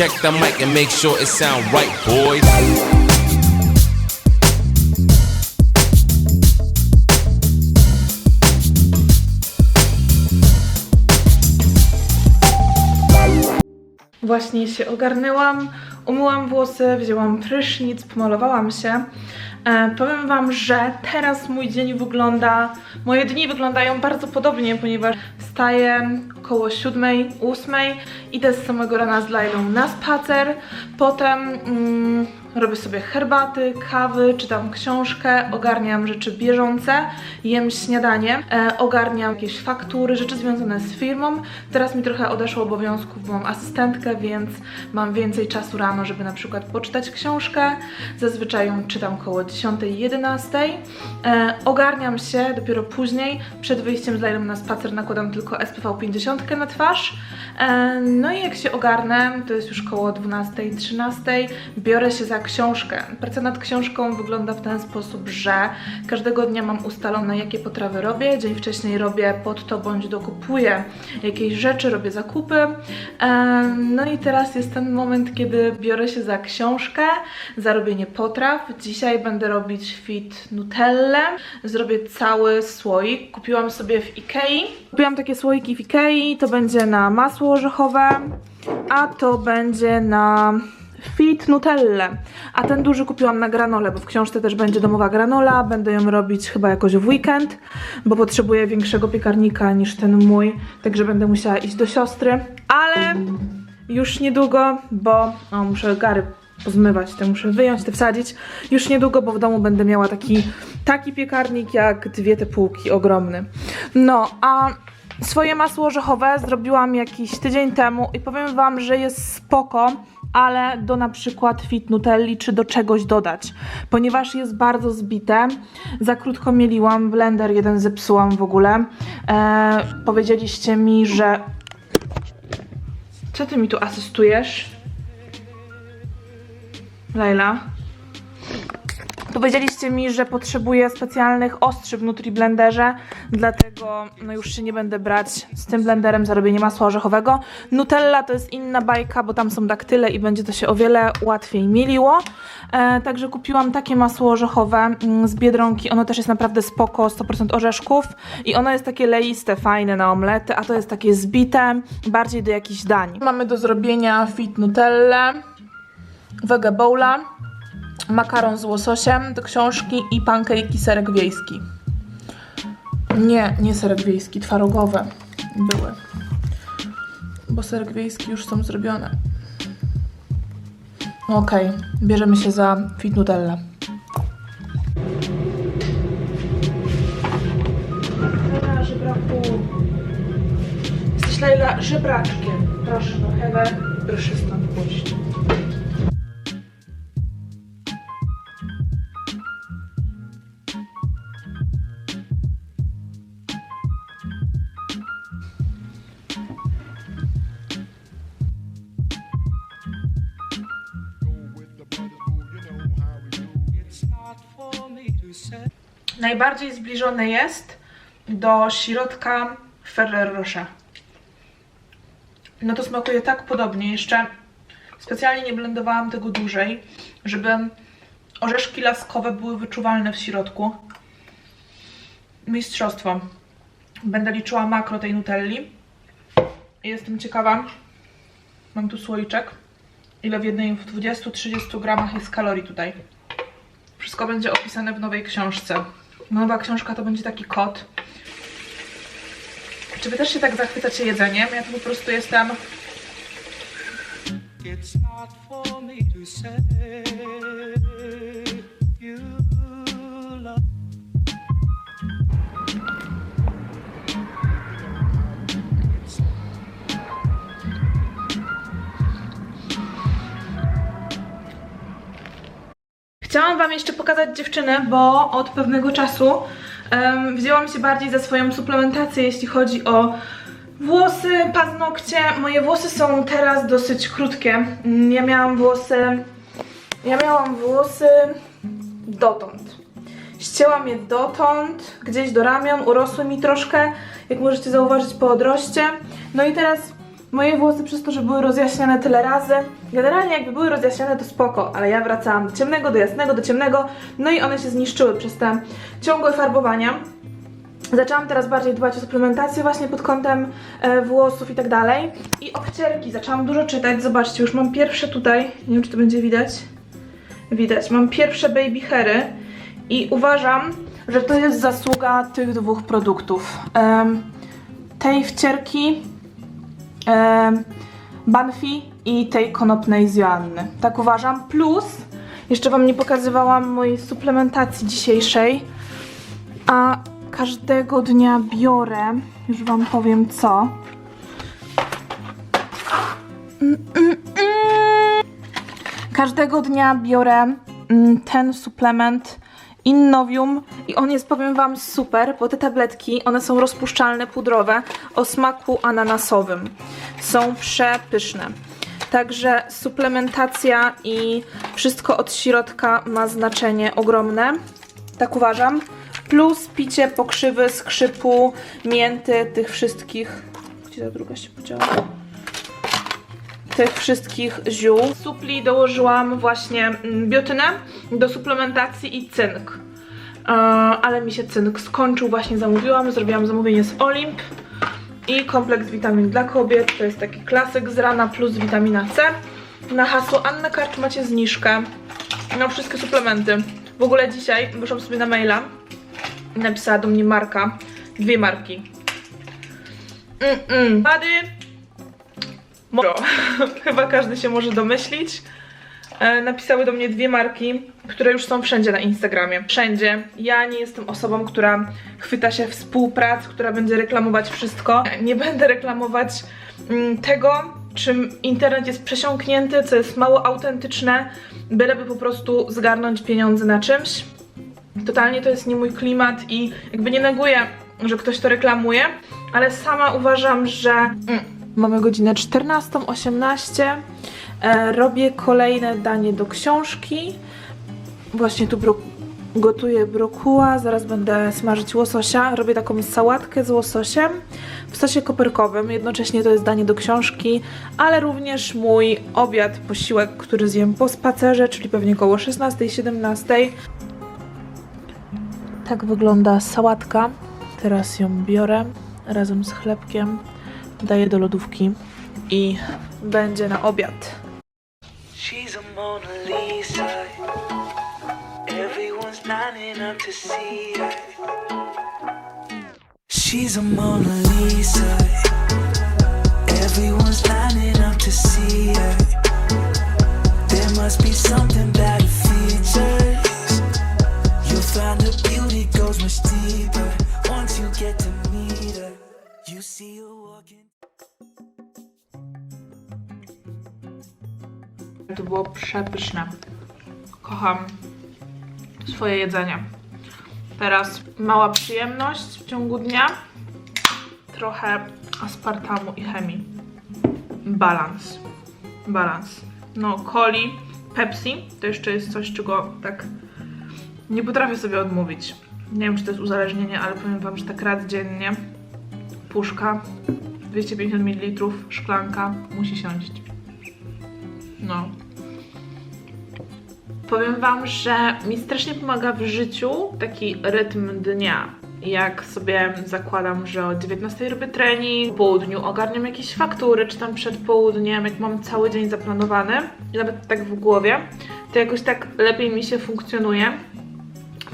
Check the mic and make sure it sound right, boys. Właśnie się ogarnęłam, umyłam włosy, wzięłam prysznic, pomalowałam się. E, powiem Wam, że teraz mój dzień wygląda, moje dni wyglądają bardzo podobnie, ponieważ wstaję około 7, 8, idę z samego rana z Lailą na spacer, potem mm, robię sobie herbaty, kawy, czytam książkę, ogarniam rzeczy bieżące, jem śniadanie, e, ogarniam jakieś faktury, rzeczy związane z firmą. Teraz mi trochę odeszło obowiązków, bo mam asystentkę, więc mam więcej czasu rano, żeby na przykład poczytać książkę. Zazwyczaj ją czytam około 10-11. E, ogarniam się dopiero później, przed wyjściem z Lailą na spacer nakładam tylko SPV 50 na twarz. E, no i jak się ogarnę, to jest już koło 12-13, biorę się za książkę. Praca nad książką wygląda w ten sposób, że każdego dnia mam ustalone, jakie potrawy robię. Dzień wcześniej robię pod to bądź dokupuję jakieś rzeczy, robię zakupy. No i teraz jest ten moment, kiedy biorę się za książkę, za robienie potraw. Dzisiaj będę robić fit Nutellę. Zrobię cały słoik. Kupiłam sobie w Ikei. Kupiłam takie słoiki w Ikei. To będzie na masło orzechowe, a to będzie na Fit Nutelle. A ten duży kupiłam na granolę, bo w książce też będzie domowa granola. Będę ją robić chyba jakoś w weekend, bo potrzebuję większego piekarnika niż ten mój, także będę musiała iść do siostry. Ale już niedługo, bo o, muszę gary pozmywać, te muszę wyjąć, te wsadzić. Już niedługo, bo w domu będę miała taki, taki piekarnik jak dwie te półki, ogromny. No, a swoje masło orzechowe zrobiłam jakiś tydzień temu i powiem wam, że jest spoko, ale do na przykład fit nutelli czy do czegoś dodać, ponieważ jest bardzo zbite. Za krótko mieliłam, blender jeden zepsułam w ogóle. E, powiedzieliście mi, że... Co ty mi tu asystujesz? Laila? Powiedzieliście mi, że potrzebuję specjalnych ostrzy w Nutri Blenderze, dlatego no już się nie będę brać z tym blenderem za robienie masła orzechowego. Nutella to jest inna bajka, bo tam są daktyle i będzie to się o wiele łatwiej mieliło. E, także kupiłam takie masło orzechowe mm, z Biedronki. Ono też jest naprawdę spoko, 100% orzeszków i ono jest takie leiste, fajne na omlety, a to jest takie zbite, bardziej do jakichś dań. Mamy do zrobienia fit Nutellę, wege bowla, makaron z łososiem do książki i pancake'i serek wiejski. Nie, nie serek wiejski, twarogowe były. Bo serek wiejski już są zrobione. No Okej, bierzemy się za fit Nutella. Lejla, żebraku. Jesteś żebraczkiem. Proszę, no Hewę, proszę stąd pójść. Najbardziej zbliżone jest do środka Ferrero Rocher. No to smakuje tak podobnie. Jeszcze specjalnie nie blendowałam tego dłużej, żeby orzeszki laskowe były wyczuwalne w środku. Mistrzostwo. Będę liczyła makro tej nutelli. Jestem ciekawa. Mam tu słoiczek. Ile w jednej, w 20-30 gramach jest kalorii tutaj. Wszystko będzie opisane w nowej książce. Nowa książka to będzie taki kod. Czy wy też się tak zachwycacie jedzeniem? Ja tu po prostu jestem It's not for me to say Wam jeszcze pokazać dziewczyny, bo od pewnego czasu em, wzięłam się bardziej za swoją suplementację, jeśli chodzi o włosy, paznokcie. Moje włosy są teraz dosyć krótkie. Mm, Ja miałam włosy. Ja miałam włosy dotąd. Ścięłam je dotąd, gdzieś do ramion, urosły mi troszkę, jak możecie zauważyć po odroście. No i teraz moje włosy przez to, że były rozjaśniane tyle razy, generalnie jakby były rozjaśniane to spoko, ale ja wracałam do ciemnego, do jasnego, do ciemnego, no i one się zniszczyły przez te ciągłe farbowania. Zaczęłam teraz bardziej dbać o suplementację właśnie pod kątem e, włosów i tak dalej. I obcierki, zaczęłam dużo czytać, zobaczcie, już mam pierwsze tutaj, nie wiem czy to będzie widać, widać, mam pierwsze baby hairy i uważam, że to jest zasługa tych dwóch produktów. Em, tej wcierki Banfi i tej konopnej z Joanny. Tak uważam. Plus, jeszcze Wam nie pokazywałam mojej suplementacji dzisiejszej, a każdego dnia biorę, już Wam powiem co. Każdego dnia biorę mm, ten suplement Innovium i on jest, powiem Wam, super, bo te tabletki, one są rozpuszczalne, pudrowe, o smaku ananasowym. Są przepyszne. Także suplementacja i wszystko od środka ma znaczenie ogromne. Tak uważam. Plus picie pokrzywy, skrzypu, mięty, tych wszystkich... Gdzie ta druga się podziała? Tych wszystkich ziół. Supli dołożyłam właśnie mm, biotynę do suplementacji i cynk. E, ale mi się cynk skończył, właśnie zamówiłam, zrobiłam zamówienie z Olimp i kompleks witamin dla kobiet, to jest taki klasyk z rana plus witamina C. Na hasło Anna Karcz macie zniżkę na wszystkie suplementy. W ogóle dzisiaj wyszłam sobie na maila napisała do mnie marka, dwie marki. Mm-mm. Bady Moro. Chyba każdy się może domyślić. E, napisały do mnie dwie marki, które już są wszędzie na Instagramie. Wszędzie. Ja nie jestem osobą, która chwyta się współprac, która będzie reklamować wszystko. Nie będę reklamować mm, tego, czym internet jest przesiąknięty, co jest mało autentyczne, byleby po prostu zgarnąć pieniądze na czymś. Totalnie to jest nie mój klimat i jakby nie neguję, że ktoś to reklamuje, ale sama uważam, że mm, mamy godzinę 14.18. E, robię kolejne danie do książki. Właśnie tu bro gotuję brokuła, zaraz będę smażyć łososia. Robię taką sałatkę z łososiem w sosie koperkowym. Jednocześnie to jest danie do książki, ale również mój obiad, posiłek, który zjem po spacerze, czyli pewnie około 16-17. Tak wygląda sałatka. Teraz ją biorę razem z chlebkiem, daję do lodówki i będzie na obiad. She's a Mona Lisa. Everyone's lining up to see her. She's a Mona Lisa. Everyone's lining up to see her. There must be something features. You'll find her beauty goes much deeper once you get to meet her. You see her walking. To było przepyszne. Kocham swoje jedzenie. Teraz mała przyjemność w ciągu dnia. Trochę aspartamu i chemii. Balans. Balans. No, coli, Pepsi to jeszcze jest coś, czego tak nie potrafię sobie odmówić. Nie wiem, czy to jest uzależnienie, ale powiem wam, że tak raz dziennie puszka 250 ml, szklanka musi siąść. No. Powiem wam, że mi strasznie pomaga w życiu taki rytm dnia. Jak sobie zakładam, że o 19 robię trening, po południu ogarniam jakieś faktury, czy tam przed południem, jak mam cały dzień zaplanowany, nawet tak w głowie, to jakoś tak lepiej mi się funkcjonuje.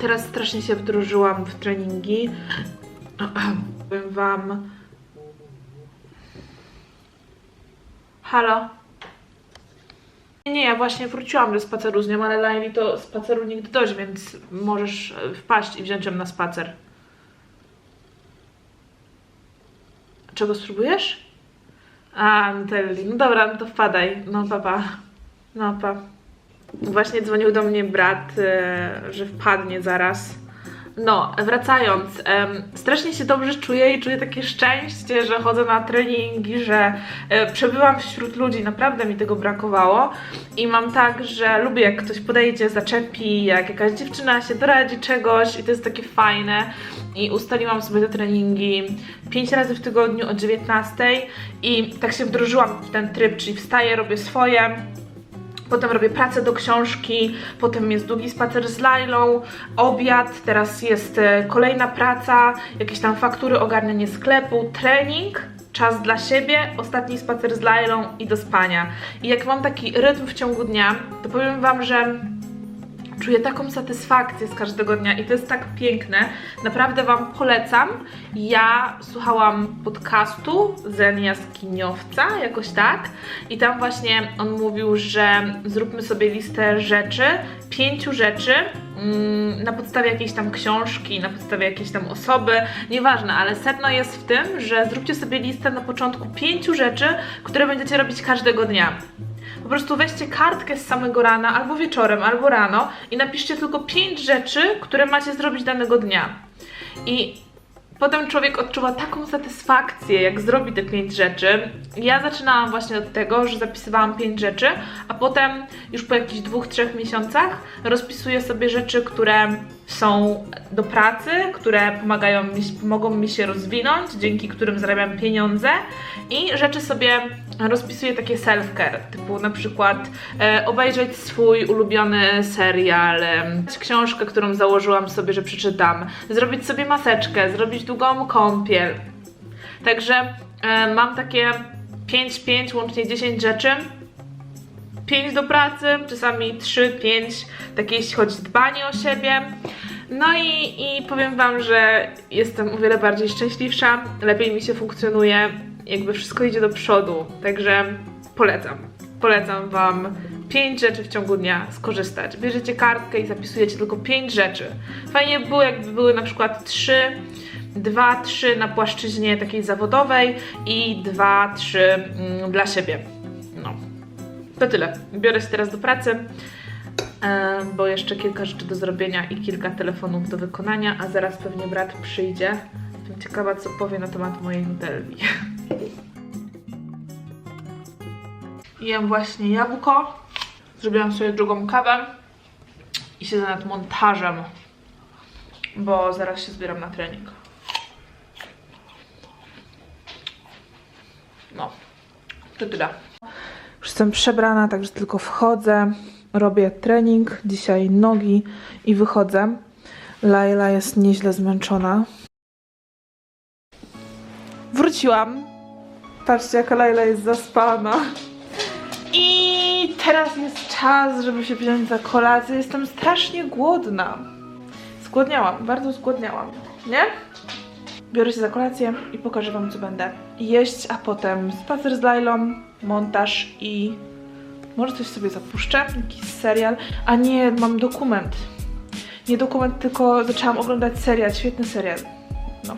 Teraz strasznie się wdrożyłam w treningi. Powiem wam. Halo? Nie, ja właśnie wróciłam ze spaceru z nią, ale Laili to spaceru nigdy dość, więc możesz e, wpaść i wziąć ją na spacer. Czego spróbujesz? A, Nutelli. No dobra, no to wpadaj. No papa. No pa. Właśnie dzwonił do mnie brat, e, że wpadnie zaraz. No, wracając, em, strasznie się dobrze czuję i czuję takie szczęście, że chodzę na treningi, że e, przebywam wśród ludzi, naprawdę mi tego brakowało. I mam tak, że lubię jak ktoś podejdzie, zaczepi, jak jakaś dziewczyna się doradzi czegoś i to jest takie fajne. I ustaliłam sobie te treningi 5 razy w tygodniu o 19 i tak się wdrożyłam w ten tryb, czyli wstaję, robię swoje, Potem robię pracę do książki, potem jest długi spacer z Lailą, obiad, teraz jest e, kolejna praca, jakieś tam faktury, ogarnianie sklepu, trening, czas dla siebie, ostatni spacer z Lailą i do spania. I jak mam taki rytm w ciągu dnia, to powiem Wam, że czuję taką satysfakcję z każdego dnia i to jest tak piękne. Naprawdę Wam polecam. Ja słuchałam podcastu Zen Jaskiniowca, jakoś tak, i tam właśnie on mówił, że zróbmy sobie listę rzeczy, pięciu rzeczy mm, na podstawie jakiejś tam książki, na podstawie jakiejś tam osoby, nieważne, ale sedno jest w tym, że zróbcie sobie listę na początku pięciu rzeczy, które będziecie robić każdego dnia. Po prostu weźcie kartkę z samego rana, albo wieczorem, albo rano i napiszcie tylko pięć rzeczy, które macie zrobić danego dnia. I potem człowiek odczuwa taką satysfakcję, jak zrobi te pięć rzeczy. Ja zaczynałam właśnie od tego, że zapisywałam pięć rzeczy, a potem już po jakichś dwóch, trzech miesiącach rozpisuję sobie rzeczy, które są do pracy, które pomagają mi, pomogą mi się rozwinąć, dzięki którym zarabiam pieniądze i rzeczy sobie rozpisuję takie self-care, typu na przykład e, obejrzeć swój ulubiony serial, e, książkę, którą założyłam sobie, że przeczytam, zrobić sobie maseczkę, zrobić długą kąpiel. Także e, mam takie 5-5, łącznie 10 rzeczy, 5 do pracy, czasami 3, 5, takie jeśli chodzi o dbanie o siebie. No i, i powiem Wam, że jestem o wiele bardziej szczęśliwsza, lepiej mi się funkcjonuje, jakby wszystko idzie do przodu, także polecam. Polecam Wam 5 rzeczy w ciągu dnia skorzystać. Bierzecie kartkę i zapisujecie tylko 5 rzeczy. Fajnie by było, jakby były na przykład 3, 2, 3 na płaszczyźnie takiej zawodowej i 2, 3 mm, dla siebie. To tyle. Biorę się teraz do pracy, e, bo jeszcze kilka rzeczy do zrobienia i kilka telefonów do wykonania, a zaraz pewnie brat przyjdzie. Jestem ciekawa, co powie na temat mojej nutelli. Jem właśnie jabłko, zrobiłam sobie drugą kawę i siedzę nad montażem, bo zaraz się zbieram na trening. No, to tyle. Jestem przebrana, także tylko wchodzę, robię trening, dzisiaj nogi i wychodzę. Laila jest nieźle zmęczona. Wróciłam. Patrzcie, jaka Laila jest zaspana. I teraz jest czas, żeby się wziąć za kolację. Jestem strasznie głodna. Zgłodniałam, bardzo zgłodniałam, nie? Biorę się za kolację i pokażę Wam, co będę jeść, a potem spacer z Lailą, montaż i może coś sobie zapuszczę, jakiś serial. A nie, mam dokument. Nie dokument, tylko zaczęłam oglądać serial, świetny serial. No.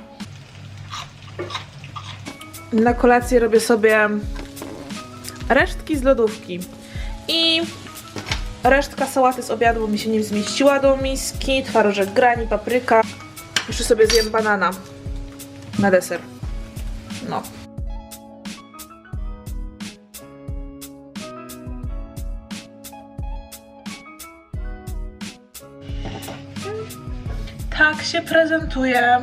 Na kolację robię sobie resztki z lodówki i resztka sałaty z obiadu, bo mi się nie zmieściła do miski, twarożek grani, papryka. Jeszcze sobie zjem banana na deser. No. Tak się prezentuję.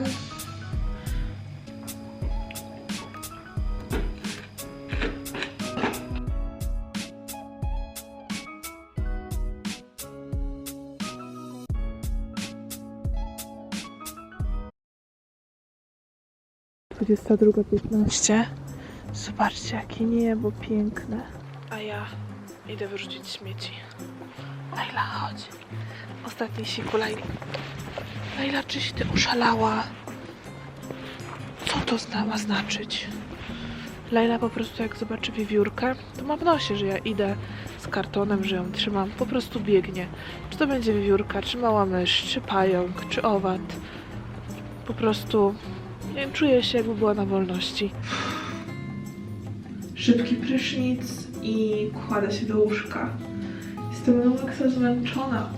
Dwudziesta druga piętnaście. Zobaczcie, jakie niebo piękne. A ja idę wyrzucić śmieci. Laila, chodź. Ostatni siku, Laila. Laila, czyś ty oszalała? Co to zna, ma znaczyć? Laila po prostu jak zobaczy wiewiórkę, to ma w nosie, że ja idę z kartonem, że ją trzymam. Po prostu biegnie. Czy to będzie wiewiórka, czy mała mysz, czy pająk, czy owad. Po prostu nie wiem, czuję się jakby była na wolności. Szybki prysznic i kładę się do łóżka. Jestem na maksa zmęczona.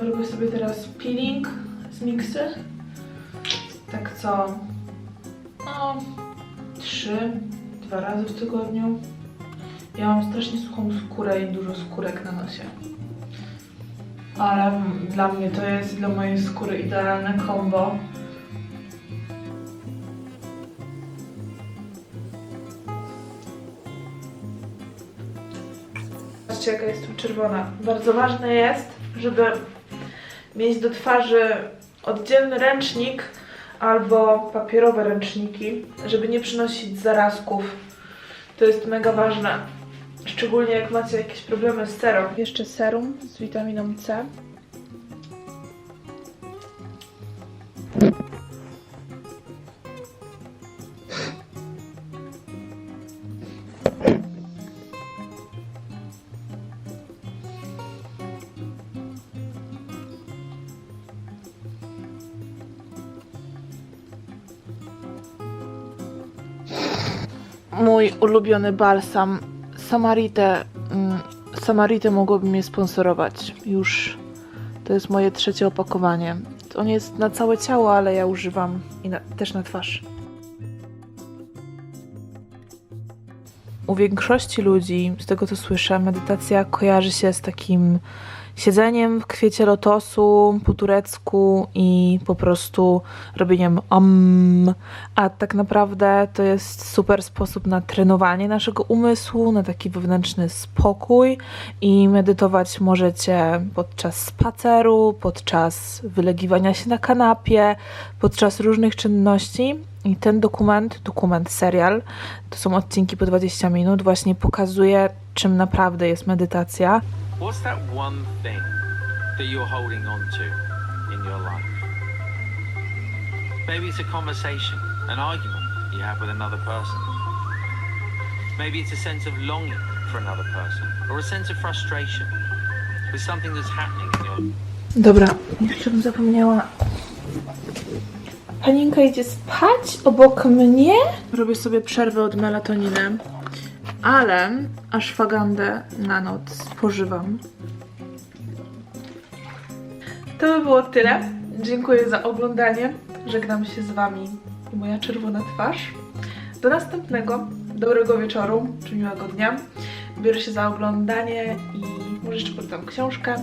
Robię sobie teraz peeling z miksy. Tak co? No, trzy, dwa razy w tygodniu. Ja mam strasznie suchą skórę i dużo skórek na nosie. Ale dla mnie to jest dla mojej skóry idealne kombo. Zobaczcie, jaka jestem czerwona. Bardzo ważne jest, żeby mieć do twarzy oddzielny ręcznik albo papierowe ręczniki, żeby nie przynosić zarazków. To jest mega ważne. Szczególnie jak macie jakieś problemy z serą. Jeszcze serum z witaminą C. mój ulubiony balsam Samaritę. mm, Samaritę mogłoby mnie sponsorować. Już to jest moje trzecie opakowanie. On jest na całe ciało, ale ja używam i na, też na twarz. U większości ludzi, z tego co słyszę, medytacja kojarzy się z takim siedzeniem w kwiecie lotosu po turecku i po prostu robieniem om. A tak naprawdę to jest super sposób na trenowanie naszego umysłu, na taki wewnętrzny spokój i medytować możecie podczas spaceru, podczas wylegiwania się na kanapie, podczas różnych czynności. I ten dokument, dokument, serial, to są odcinki po 20 minut, właśnie pokazuje, czym naprawdę jest medytacja. What's that one thing that you're holding on to in your life? Maybe it's a conversation, an argument you have with another person. Maybe it's a sense of longing for another person, or a sense of frustration with something that's happening in your Dobra, jeszcze bym zapomniała. Paninka idzie spać obok mnie. Robię sobie przerwę od melatoniny, ale ashwagandę na noc spożywam. To by było tyle. Dziękuję za oglądanie. Żegnam się z Wami i moja czerwona twarz. Do następnego. Dobrego wieczoru, czy miłego dnia. Biorę się za oglądanie i może jeszcze poczytam książkę.